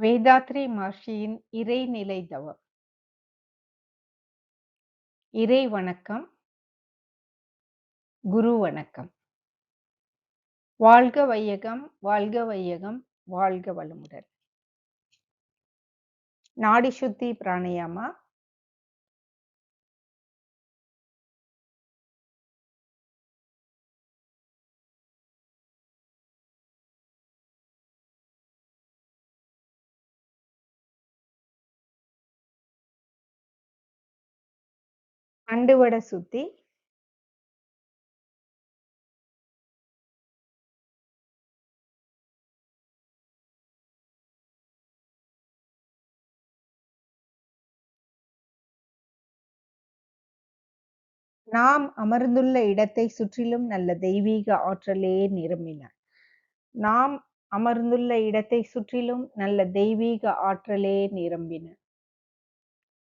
வேதாத்ரி மகர்ஷியின் இறைநிலை தவம். இறை வணக்கம். குரு வணக்கம். வாழ்க வையகம் வாழ்க வையகம் வாழ்க வளமுடன். நாடி சுத்தி பிராணயாமா? அண்டுவட சுத்தி. நாம் அமர்ந்துள்ள இடத்தை சுற்றிலும் நல்ல தெய்வீக ஆற்றலே நிரம்பின. நாம் அமர்ந்துள்ள இடத்தை சுற்றிலும் நல்ல தெய்வீக ஆற்றலே நிரம்பின.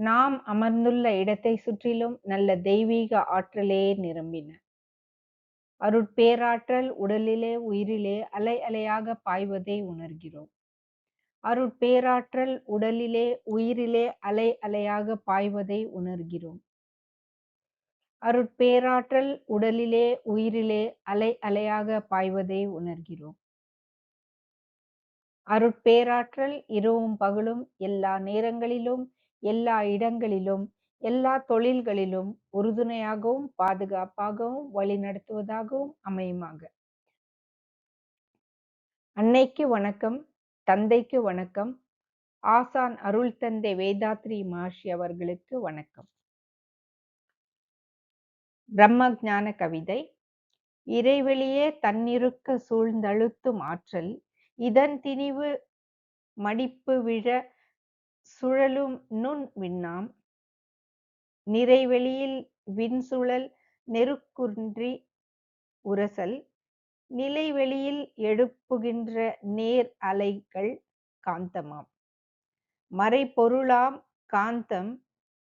நாம் அமர்ந்துள்ள இடத்தை சுற்றிலும் நல்ல தெய்வீக ஆற்றலே நிரம்பின. அருட்பேராற்றல் உடலிலே உயிரிலே அலை அலையாக பாய்வதை உணர்கிறோம். அருட்பேராற்றல் உடலிலே உயிரிலே அலை அலையாக பாய்வதை உணர்கிறோம். அருட்பேராற்றல் உடலிலே உயிரிலே அலை அலையாக பாய்வதை உணர்கிறோம். அருட்பேராற்றல் இரவும் பகலும் எல்லா நேரங்களிலும் எல்லா இடங்களிலும் எல்லா தொழில்களிலும் உறுதுணையாகவும் பாதுகாப்பாகவும் வழிநடத்துவதாகவும் அமையுமாக. அன்னைக்கு வணக்கம் தந்தைக்கு வணக்கம் ஆசான் அருள் தந்தை வேதாத்ரி மகர்ஷி அவர்களுக்கு வணக்கம். பிரம்ம ஞான கவிதை இறைவெளியே தன்னிருக்க சூழ்ந்தழுத்தும் ஆற்றல் இதன் திணிவு மடிப்பு விழ சுழலும் நுண் விண்ணாம் நிறைவெளியில் விண்சுழல் நெருக்குன்றி உரசல். நிலைவெளியில் எழுப்புகின்ற நேர் அலைகள் காந்தமாம். மறைபொருளாம் காந்தம்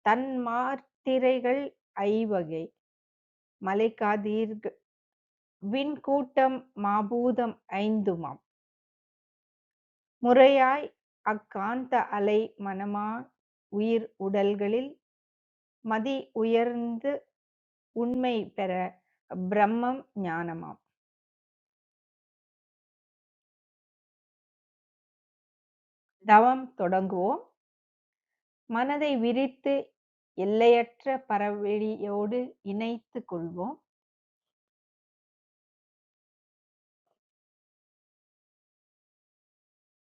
தன் மாத்திரைகள் ஐவகை. மலைக்காதீர்கள். விண்கூட்டம் மாபூதம் ஐந்துமாம். முறையாய் அக்காந்த அலை மனமா உயிர் உடல்களில் மதி உயர்ந்து உண்மை பெற பிரம்மம் ஞானமாம். தவம் தொடங்குவோம். மனதை விரித்து எல்லையற்ற பரவெளியோடு இணைத்து கொள்வோம்.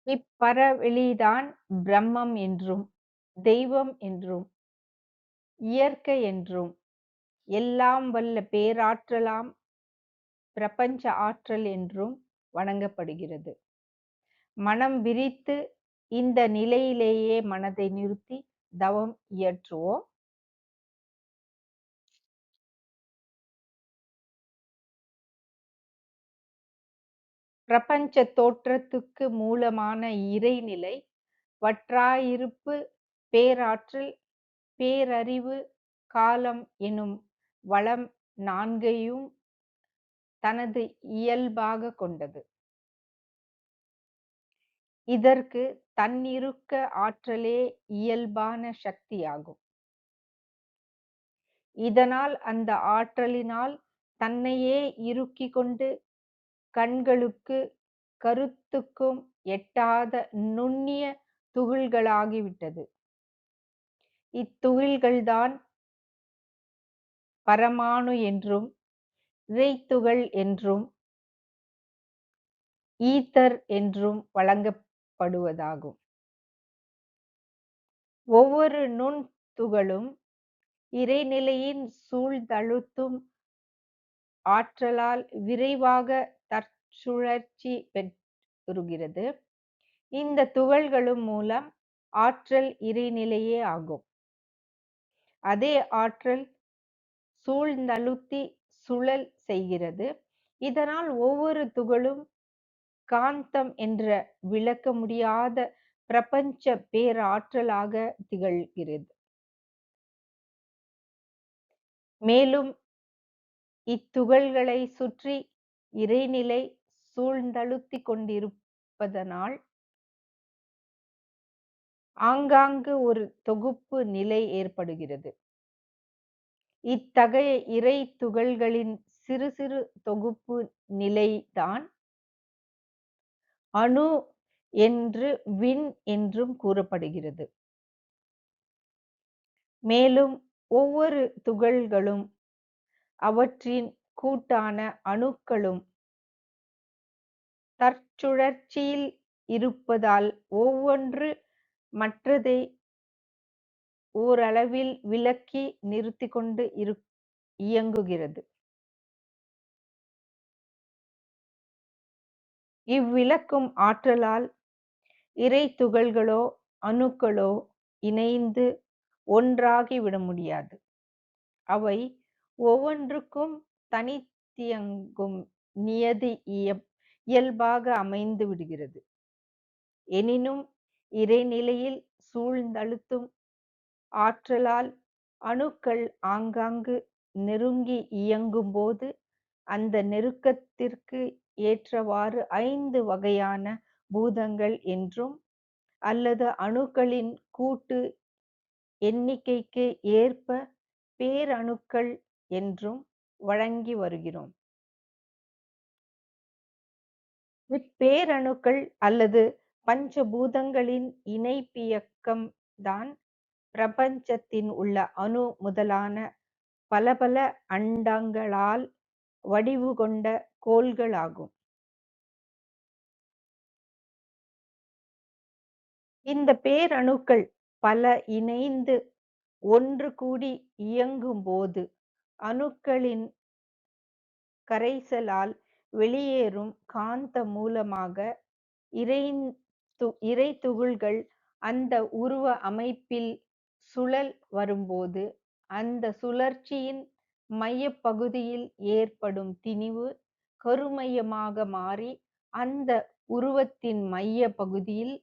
இப்பரவெளிதான் பிரம்மம் என்றும் தெய்வம் என்றும் இயற்கை என்றும் எல்லாம் வல்ல பேராற்றலாம் பிரபஞ்ச ஆற்றல் என்றும் வணங்கப்படுகிறது. மனம் விரித்து இந்த நிலையிலேயே மனதை நிறுத்தி தவம் இயற்றுவோம். பிரபஞ்ச தோற்றத்துக்கு மூலமான இறைநிலை வற்றாயிருப்பு பேராற்றல் பேரறிவு காலம் எனும் வளம் நான்கையும் தனது இயல்பாக கொண்டது. இதற்கு தன்னிருக்க ஆற்றலே இயல்பான சக்தியாகும். இதனால் அந்த ஆற்றலினால் தன்னையே இறுக்கி கொண்டு கண்களுக்கு கருத்துக்கும் எட்டாத நுண்ணிய துகள்களாகிவிட்டது. இத்துகில்கள்தான் பரமாணு என்றும் இறைத்துகள் என்றும் ஈத்தர் என்றும் வழங்கப்படுவதாகும். ஒவ்வொரு நுண் துகளும் இறைநிலையின் சூழ்தழுத்தும் ஆற்றலால் விரைவாக சுழற்சி பெறுகிறது இந்த துகள்களும் மூலம் ஆற்றல் இறைநிலையே ஆகும். அதே ஆற்றல் சூழ்ந்தழுத்தி சுழல் செய்கிறது. இதனால் ஒவ்வொரு துகளும் காந்தம் என்ற விளக்க முடியாத பிரபஞ்ச பேராற்றலாக திகழ்கிறது. மேலும் இத்துகள்களை சுற்றி இறைநிலை சூழ்ந்தழுத்தி கொண்டிருப்பதனால் ஆங்காங்கு ஒரு தொகுப்பு நிலை ஏற்படுகிறது. இத்தகைய இறை துகள்களின் சிறு சிறு தொகுப்பு நிலைதான் அணு என்று விண் என்றும் கூறப்படுகிறது. மேலும் ஒவ்வொரு துகள்களும் அவற்றின் கூட்டான அணுக்களும் தற்சுழற்சியில் இருப்பதால் ஒவ்வொன்று மற்றதை ஓரளவில் விலக்கி நிறுத்தி கொண்டு இரு இயங்குகிறது. இவ்விளக்கும் ஆற்றலால் இறை துகள்களோ அணுக்களோ இணைந்து ஒன்றாகி விட முடியாது. அவை ஒவ்வொன்றுக்கும் தனித்தியங்கும் நியதி இயப் இயல்பாக அமைந்து விடுகிறது. எனினும் இறைநிலையில் சூழ்ந்தழுத்தும் ஆற்றலால் அணுக்கள் ஆங்காங்கு நெருங்கி இயங்கும்போது அந்த நெருக்கத்திற்கு ஏற்றவாறு ஐந்து வகையான பூதங்கள் என்றும் அல்லது அணுக்களின் கூட்டு எண்ணிக்கைக்கு ஏற்ப பேரணுக்கள் என்றும் வழங்கி வருகிறோம். இப்பேரணுக்கள் அல்லது பஞ்சபூதங்களின் இணைப்பியக்கம் தான் பிரபஞ்சத்தின் உள்ள அணு முதலான பலபல அண்டங்களால் வடிவு கொண்ட கோள்களாகும். இந்த பேரணுக்கள் பல இணைந்து ஒன்று கூடி இயங்கும்போது அணுக்களின் கரைசலால் வெளியேறும் காந்த மூலமாக இறை துகள்கள் அந்த உருவ அமைப்பில் சுழல் வரும்போது அந்த சுழற்சியின் மையப்பகுதியில் ஏற்படும் திணிவு கருமையமாக மாறி அந்த உருவத்தின் மைய பகுதியில்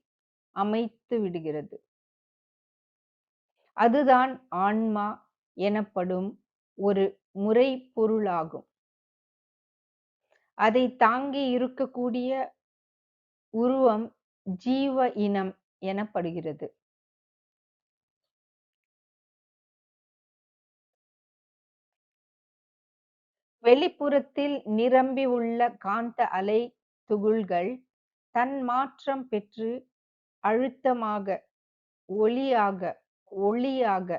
அமைத்து விடுகிறது. அதுதான் ஆன்மா எனப்படும் ஒரு முறை பொருளாகும் அதை தாங்கி இருக்கக்கூடிய உருவம் ஜீவ இனம் எனப்படுகிறது. வெளிப்புறத்தில் நிரம்பி உள்ள காந்த அலை துகள்கள் தன்மாற்றம் பெற்று அழுத்தமாக, ஒளியாக, ஒளியாக,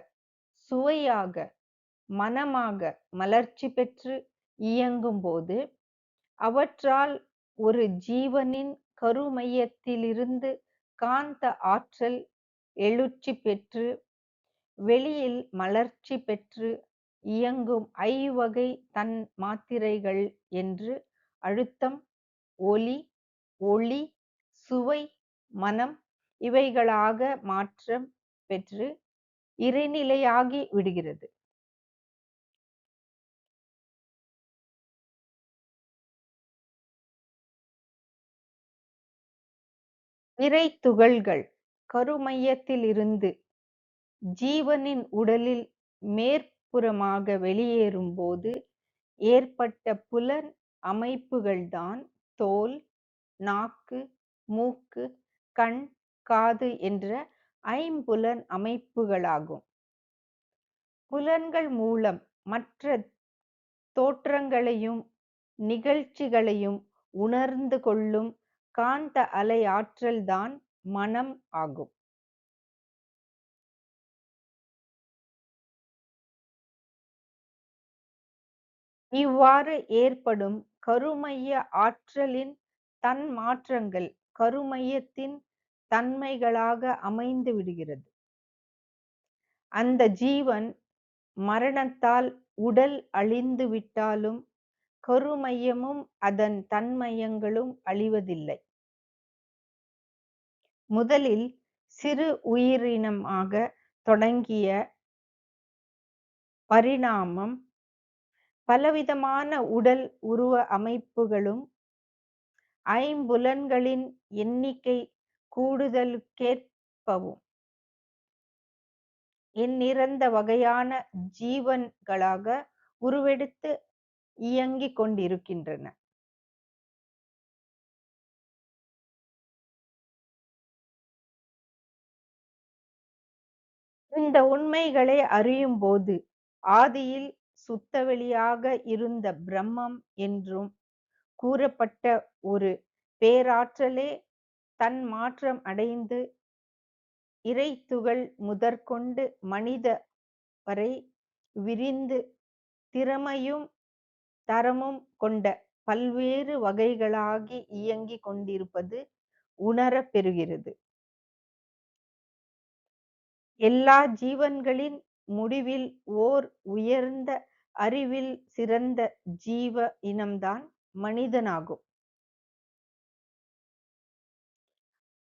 சுவையாக, மனமாக மலர்ச்சி பெற்று இயங்கும்போது அவற்றால் ஒரு ஜீவனின் கருமையத்திலிருந்து காந்த ஆற்றல் எழுச்சி பெற்று வெளியில் மலர்ச்சி பெற்று இயங்கும் ஐவகை தன் மாத்திரைகள் என்று அழுத்தம், ஒலி, ஒளி, சுவை, மனம் இவைகளாக மாற்றம் பெற்று இறைநிலையாகி விடுகிறது. இறைத்துகள்கள் கருமையத்திலிருந்து ஜீவனின் உடலில் மேற்புறமாக வெளியேறும்போது ஏற்பட்ட புலன் அமைப்புகள்தான் தோல், நாக்கு, மூக்கு, கண், காது என்ற ஐம்புலன் அமைப்புகளாகும். புலன்கள் மூலம் மற்ற தோற்றங்களையும் நிகழ்ச்சிகளையும் உணர்ந்து கொள்ளும் காந்த அலை ஆற்றல்தான் மனம் ஆகும். இவ்வாறு ஏற்படும் கருமைய ஆற்றலின் தன்மாற்றங்கள் கருமையத்தின் தன்மைகளாக அமைந்து விடுகிறது. அந்த ஜீவன் மரணத்தால் உடல் அழிந்து விட்டாலும் கருமையமும் அதன் தன்மையங்களும் அழிவதில்லை. முதலில் சிறு உயிரினமாக தொடங்கிய பரிணாமம் பலவிதமான உடல் உருவ அமைப்புகளும் ஐம்புலன்களின் எண்ணிக்கை கூடுதலுக்கேற்பவும் எண்ணிறந்த வகையான ஜீவன்களாக உருவெடுத்து இயங்கிக் கொண்டிருக்கின்றன. இந்த உண்மைகளை அறியும்போது ஆதியில் சுத்தவெளியாக இருந்த பிரம்மம் என்றும் கூறப்பட்ட ஒரு பேராற்றலே தன் மாற்றம் அடைந்து இறைத்துகள் முதற்கொண்டு மனித வரை விரிந்து திறமையும் தரமும் கொண்ட பல்வேறு வகைகளாகி இயங்கிக் கொண்டிருப்பது உணரப் பெறுகிறது. எல்லா ஜீவன்களின் முடிவில் ஓர் உயர்ந்த அறிவில் சிறந்த ஜீவ இனம்தான் மனிதனாகும்.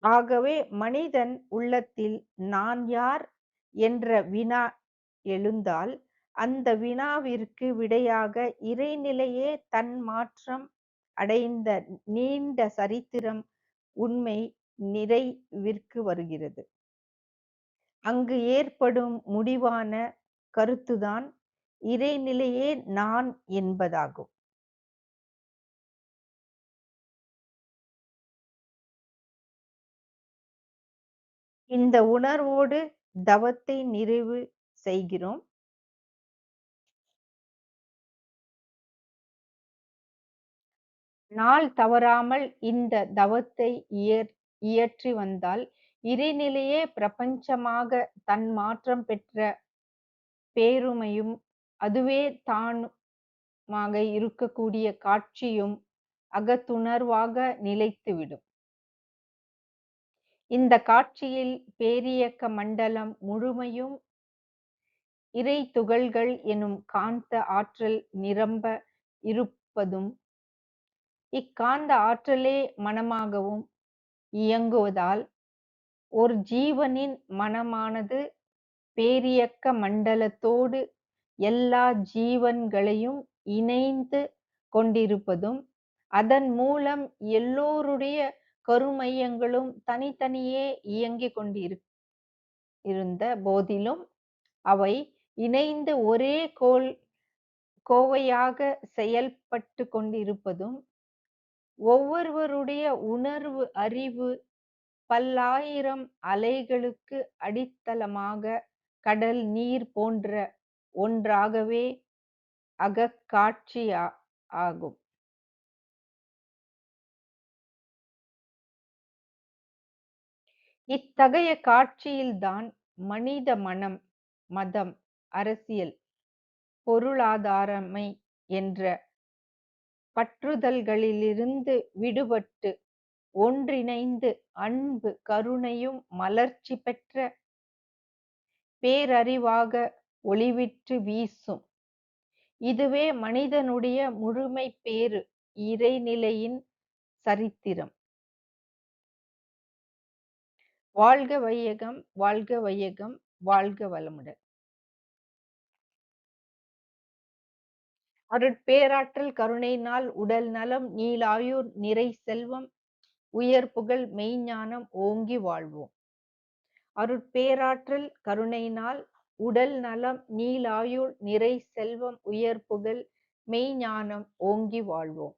ஆகவே மனிதன் உள்ளத்தில் நான் யார் என்ற வினா எழுந்தால் அந்த வினாவிற்கு விடையாக இறைநிலையே தன் மாற்றம் அடைந்த நீண்ட சரித்திரம் உண்மை நிறைவிற்கு வருகிறது. அங்கு ஏற்படும் முடிவான கருத்துதான் இறைநிலையே நான் என்பதாகும். இந்த உணர்வோடு தவத்தை நிறைவு செய்கிறோம். நாள் தவறாமல் இந்த தவத்தை இயற் இயற்றி வந்தால் இறைநிலையே பிரபஞ்சமாக தன் மாற்றம் பெற்ற பேருமையும் அதுவே தானுமாக இருக்கக்கூடிய காட்சியும் அகத்துணர்வாக நிலைத்துவிடும். இந்த காட்சியில் பேரியக்க மண்டலம் முழுமையும் இறை துகள்கள் எனும் காந்த ஆற்றல் நிரம்ப இருப்பதும் இக்காந்த ஆற்றலே மனமாகவும் இயங்குவதால் ஒரு ஜீவனின் மனமானது பேரியக்க மண்டலத்தோடு எல்லா ஜீவன்களையும் இணைந்து கொண்டிருப்பதும் அதன் மூலம் எல்லோருடைய கருமையங்களும் தனித்தனியே இயங்கிக் கொண்டிரு இருந்த போதிலும் அவை இணைந்து ஒரே கோல் கோவையாக செயல்பட்டு கொண்டிருப்பதும் ஒவ்வொருவருடைய உணர்வு அறிவு பல்லாயிரம் அலைகளுக்கு அடித்தளமாக கடல் நீர் போன்ற ஒன்றாகவே அகக்காட்சியா ஆகும். இத்தகைய காட்சியில்தான் மனித மனம் மதம் அரசியல் பொருளாதாரமை என்ற பற்றுதல்களிலிருந்து விடுபட்டு ஒன்றிணைந்து அன்பு கருணையும் மலர்ச்சி பெற்ற பேரறிவாக ஒளிவிற்று வீசும். இதுவே மனிதனுடைய முழுமை பேறு இறைநிலையின் சரித்திரம். வாழ்க வையகம் வாழ்க வையகம் வாழ்க வளமுடன். அருட்பேராற்றல் கருணையினால் உடல் நலம் நீலாயுர் நிறை செல்வம் உயர் புகழ் மெய்ஞானம் ஓங்கி வாழ்வோம். அருட்பேராற்றல் கருணையினால் உடல் நலம் நீலாயுள் நிறை செல்வம் உயர் புகழ் மெய்ஞானம் ஓங்கி வாழ்வோம்.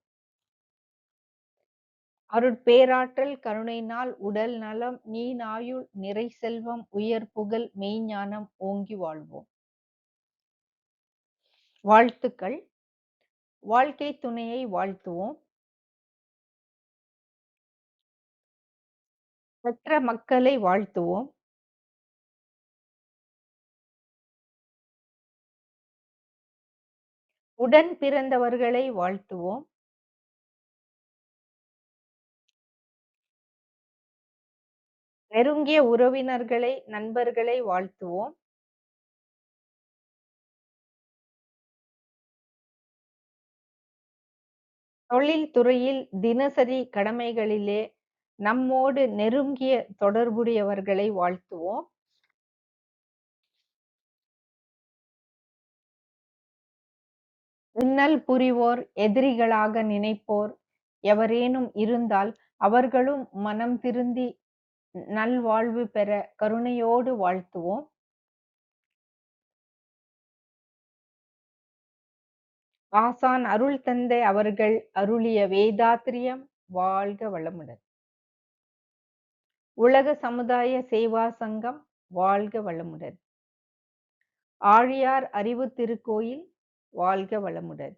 அருட்பேராற்றல் கருணையினால் உடல் நலம் நீனாயுள் நிறை செல்வம் உயர் புகழ் மெய்ஞானம் ஓங்கி வாழ்வோம். வாழ்த்துக்கள். வாழ்க்கை துணையை வாழ்த்துவோம். பெற்ற மக்களை வாழ்த்துவோம். உடன் பிறந்தவர்களை வாழ்த்துவோம். நெருங்கிய உறவினர்களை நண்பர்களை வாழ்த்துவோம். தொழில் துறையில் தினசரி கடமைகளிலே நம்மோடு நெருங்கிய தொடர்புடையவர்களை வாழ்த்துவோம். இன்னல் புரிவோர் எதிரிகளாக நினைப்போர் எவரேனும் இருந்தால் அவர்களும் மனம் திருந்தி நல்வாழ்வு பெற கருணையோடு வாழ்த்துவோம். ஆசான் அருள் தந்தை அவர்கள் அருளிய வேதாத்திரியம் வாழ்க வளமுடன். உலக சமுதாய சேவா சங்கம் வாழ்க வளமுடன். ஆழியார் அறிவு திருக்கோயில் வாழ்க வளமுடன்.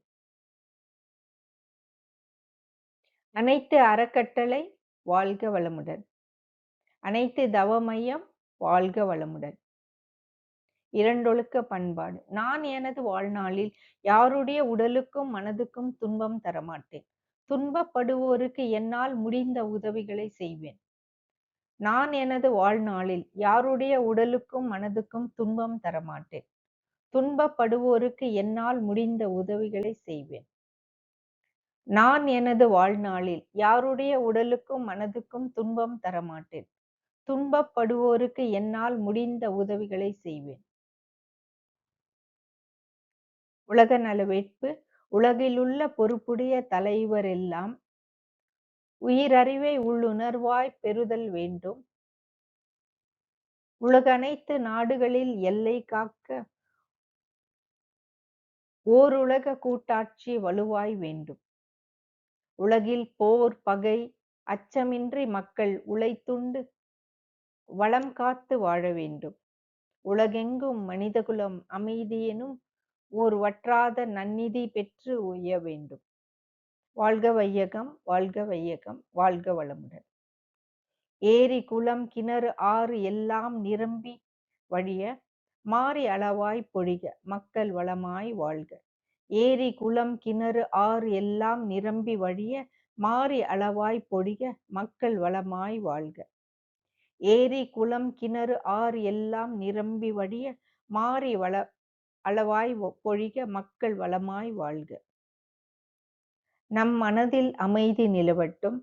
அனைத்து அறக்கட்டளை வாழ்க வளமுடன். அனைத்து தவமையம் வாழ்க வளமுடன். இரண்டொழுக்க பண்பாடு. நான் எனது வாழ்நாளில் யாருடைய உடலுக்கும் மனதுக்கும் துன்பம் தரமாட்டேன். துன்பப்படுவோருக்கு என்னால் முடிந்த உதவிகளை செய்வேன். நான் எனது வாழ்நாளில் யாருடைய உடலுக்கும் மனதுக்கும் துன்பம் தரமாட்டேன். துன்பப்படுவோருக்கு என்னால் முடிந்த உதவிகளை செய்வேன். நான் எனது வாழ்நாளில் யாருடைய உடலுக்கும் மனதுக்கும் துன்பம் தரமாட்டேன். துன்பப்படுவோருக்கு என்னால் முடிந்த உதவிகளை செய்வேன். உலக நலவேட்பு உலகிலுள்ள பொறுப்புடைய தலைவரெல்லாம் உயிரறிவை உள்ளுணர்வாய் பெறுதல் வேண்டும். உலகனைத்து நாடுகளில் எல்லை காக்க ஓருலக கூட்டாட்சி வலுவாய் வேண்டும். உலகில் போர் பகை அச்சமின்றி மக்கள் உழைத்துண்டு வளம் காத்து வாழ வேண்டும். உலகெங்கும் மனிதகுலம் அமைதியெனும் ஓர் வற்றாத நன்னிதி பெற்று உய்ய வேண்டும். வாழ்க வையகம் வாழ்க வையகம் வாழ்க வளமுடன். ஏரி குளம் கிணறு ஆறு எல்லாம் நிரம்பி வழிய மாறி அளவாய் பொழிக மக்கள் வளமாய் வாழ்க. ஏரி குளம் கிணறு ஆறு எல்லாம் நிரம்பி வழிய மாறி அளவாய் பொழிக மக்கள் வளமாய் வாழ்க. ஏரி குளம் கிணறு ஆறு எல்லாம் நிரம்பி வழிய மாறி வள அளவாய் பொழிக மக்கள் வளமாய் வாழ்க. நம் மனதில் அமைதி நிலவட்டும்.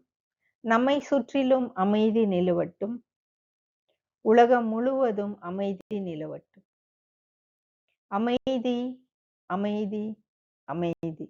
நம்மை சுற்றிலும் அமைதி நிலவட்டும். உலகம் முழுவதும் அமைதி நிலவட்டும். அமைதி அமைதி அமைதி.